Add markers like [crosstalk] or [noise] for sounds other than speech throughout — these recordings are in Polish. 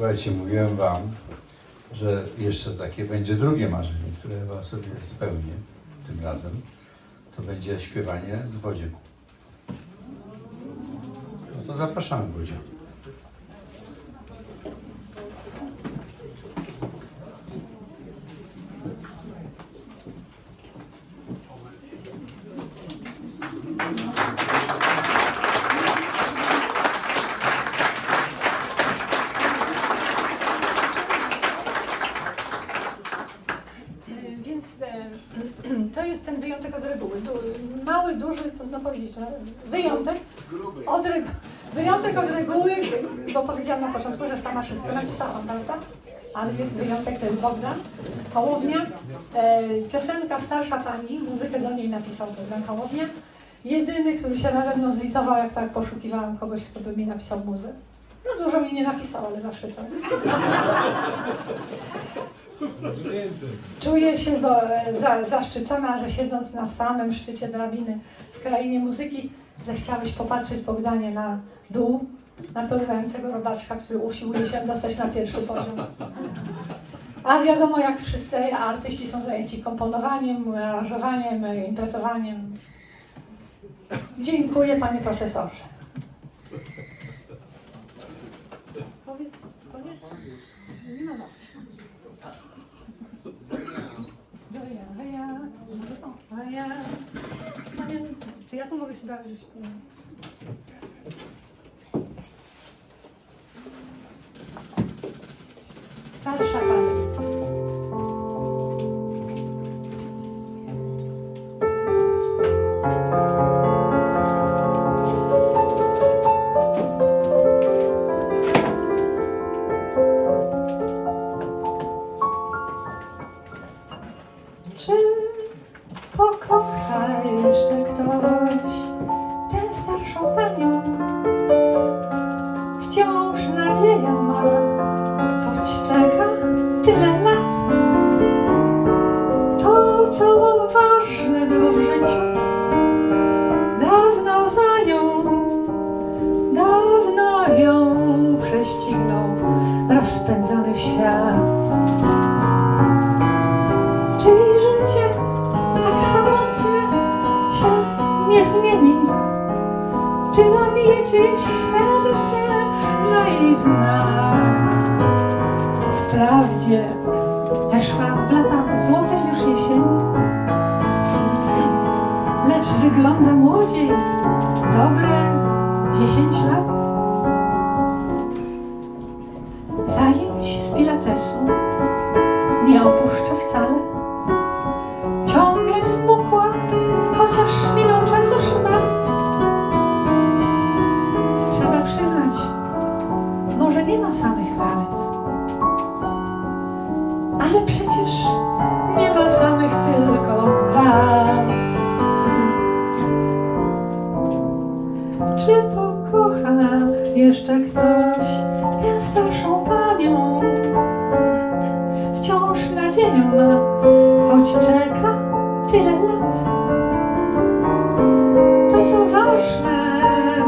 Słuchajcie, mówiłem wam, że jeszcze takie będzie drugie marzenie, które chyba sobie spełnię tym razem. To będzie śpiewanie z wodzie. No to zapraszamy Wodzia. E, Więc e, to jest ten wyjątek od reguły. Du, mały, duży, trudno powiedzieć, ale wyjątek od reguły. Wyjątek od reguły, bo powiedziałam na początku, że sama wszystko napisałam, prawda? Ale jest wyjątek, to jest Bogdan Hołownia. E, piosenka Starsza Pani, muzykę do niej napisał Bogdan Hołownia. Jedyny, który się nade mną zlitował, jak tak poszukiwałam kogoś, kto by mi napisał muzykę. No dużo mi nie napisał, ale zawsze to. Czuję się e, za, zaszczycona, że siedząc na samym szczycie drabiny w krainie muzyki, zechciałeś popatrzeć Bogdanie na dół, na pełzającego robaczka, który usiłuje się dostać na pierwszy poziom. A wiadomo, jak wszyscy artyści są zajęci komponowaniem, aranżowaniem, imprezowaniem. Dziękuję panie profesorze. Powiedz, powiedz. Nie ma. Heja, heja, o, heja. Panie, Czy ja tu mogę się Wciąż nadzieję ma, choć czeka tyle lat. To, co ważne było w życiu, dawno za nią, dawno ją prześcignął rozpędzony świat. Czyli życie tak samotne się nie zmieni? Czy zabije czyjeś serce na jej znak? Wprawdzie weszła w lata złote już jesieni, lecz wygląda młodziej, dobre 10 lat. Zajęć z pilatesu wciąż nadzieję ma, choć czeka tyle lat. To, co ważne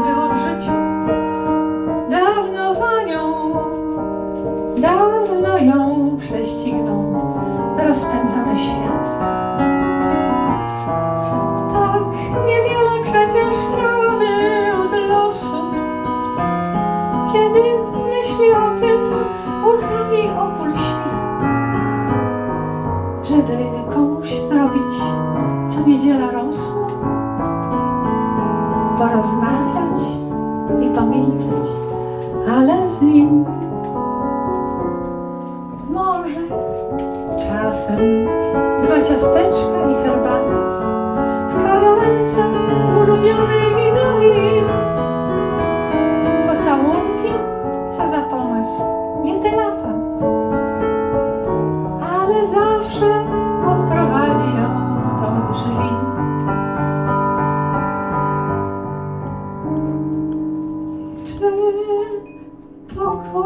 było w życiu, dawno za nią, dawno ją prześcignął rozpędzony świat. Tak niewiele przecież chciałaby od losu, kiedy myśli o tym, łzawi porozmawiać i pomilczeć, ale z nim może czasem dwa ciasteczka i herbata w kawałence ulubionej widowni,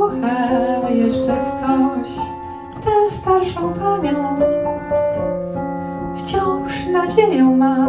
pokocha jeszcze ktoś tę starszą panią? Wciąż nadzieję ma,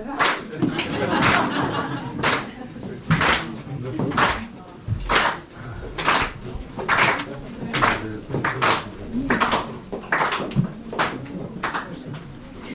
cheval. [laughs]